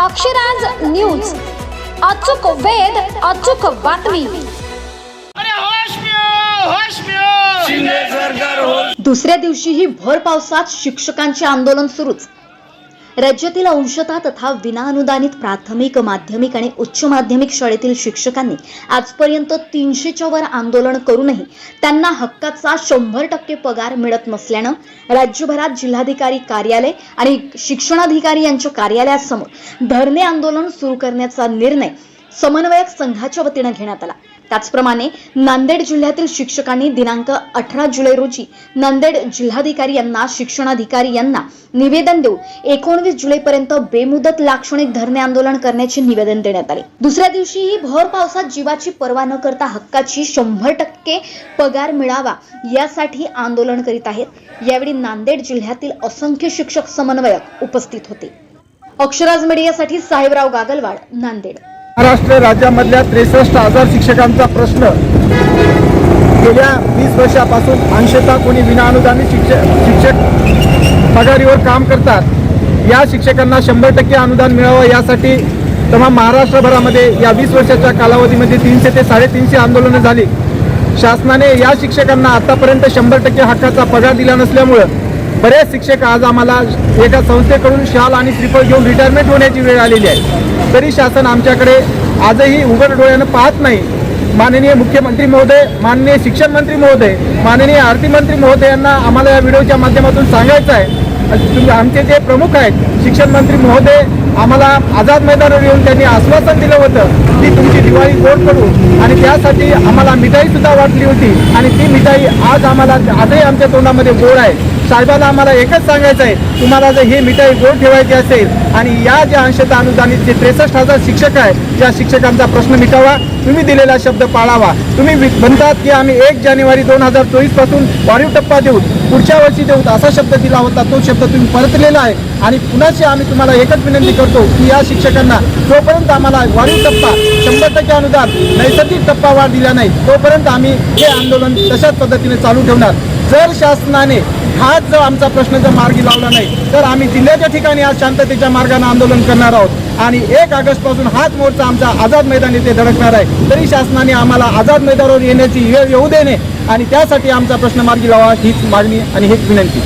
Akshraj news. अचूक वेध अचूक बातमी. अरे होश में होश में. शिंदे सरकार दुसऱ्या दिवशीही भर पावसात शिक्षकांचे आंदोलन सुरूच. राज्यातील अंशतः तथा विनाअनुदानित प्राथमिक माध्यमिक आणि उच्च माध्यमिक शाळेतील शिक्षकांनी आजपर्यंत तीनशेच्या वर आंदोलन करूनही त्यांना हक्काचा शंभर टक्के पगार मिळत नसल्यानं राज्यभरात जिल्हाधिकारी कार्यालय आणि शिक्षणाधिकारी यांच्या कार्यालयासमोर धरणे आंदोलन सुरू करण्याचा निर्णय समन्वयक संघाच्या वतीनं घेण्यात आला. त्याचप्रमाणे नांदेड जिल्ह्यातील शिक्षकांनी दिनांक अठरा जुलै रोजी नांदेड जिल्हाधिकारी यांना शिक्षणाधिकारी यांना निवेदन देऊन एकोणवीस जुलैपर्यंत बेमुदत लाक्षणिक धरणे आंदोलन करण्याचे निवेदन देण्यात आले. दुसऱ्या दिवशीही भर पावसात जीवाची पर्वा न करता हक्काची शंभर टक्के पगार मिळावा यासाठी आंदोलन करीत आहेत. यावेळी नांदेड जिल्ह्यातील असंख्य शिक्षक समन्वयक उपस्थित होते. अक्षराज मीडियासाठी साहेबराव गागलवाड नांदेड. महाराष्ट्र राज्यामधल्या त्रेसष्ट हजार शिक्षकांचा प्रश्न. गेल्या वीस वर्षापासून अंशतः कोणी विनाअनुदानित शिक्षक शिक्षक पगारीवर काम करतात. या शिक्षकांना शंभर टक्के अनुदान मिळावं यासाठी तमाम महाराष्ट्रभरामध्ये या वीस वर्षाच्या कालावधीमध्ये तीनशे ते साडेतीनशे आंदोलनं झाली. शासनाने या शिक्षकांना आतापर्यंत शंभर टक्के हक्काचा पगार दिला नसल्यामुळं बरेच शिक्षक आज आम्हाला एका संस्थेकडून शाल आणि श्रीफळ घेऊन रिटायरमेंट होण्याची वेळ आलेली आहे. तरी शासन आमच्याकडे आजही उघड डोळ्यानं पाहत नाही. माननीय मुख्यमंत्री महोदय माननीय शिक्षण मंत्री महोदय माननीय आरती मंत्री महोदयांना आम्हाला या व्हिडिओच्या माध्यमातून सांगायचं आहे. तुम्ही आमचे जे प्रमुख आहेत शिक्षण मंत्री महोदय आम्हाला आझाद मैदानावर येऊन त्यांनी आश्वासन दिलं होतं की तुमची दिवाळी गोड करू आणि त्यासाठी आम्हाला मिठाई सुद्धा वाटली होती आणि ती मिठाई आज आम्हाला आजही आमच्या तोंडामध्ये गोड आहे. साहेबांना आम्हाला एकच सांगायचं आहे तुम्हाला जर ही मिठाई गोड ठेवायची असेल आणि या ज्या अंशतः अनुदानित जे त्रेसष्ट हजार शिक्षक आहेत त्या शिक्षकांचा प्रश्न मिटावा तुम्ही दिलेला शब्द पाळावा. तुम्ही म्हणतात की आम्ही एक जानेवारी दोन हजार चोवीसपासून वाढीव टप्पा देऊ पुढच्या वर्षी देऊ असा शब्द दिला होता तो शब्द तुम्ही परतलेला आहे. आणि पुन्हाशी आम्ही तुम्हाला एकच विनंती करतो की या शिक्षकांना जोपर्यंत आम्हाला वाढीव टप्पा शंभर टक्के अनुदान नैसर्गिक टप्पा वाढ दिला नाही तोपर्यंत आम्ही हे आंदोलन तशाच पद्धतीने चालू ठेवणार. जर शासनाने हाच जर आमचा प्रश्न जर मार्गी लावला नाही तर आम्ही जिल्ह्याच्या ठिकाणी आज शांततेच्या मार्गाने आंदोलन करणार आहोत. आणि एक ऑगस्टपासून हाच मोर्चा आमचा आझाद मैदान येथे धडकणार आहे. तरी शासनाने आम्हाला आझाद मैदानावर येण्याची वेळ येऊ देणे आणि त्यासाठी आमचा प्रश्न मार्गी लावा हीच मागणी आणि हीच विनंती.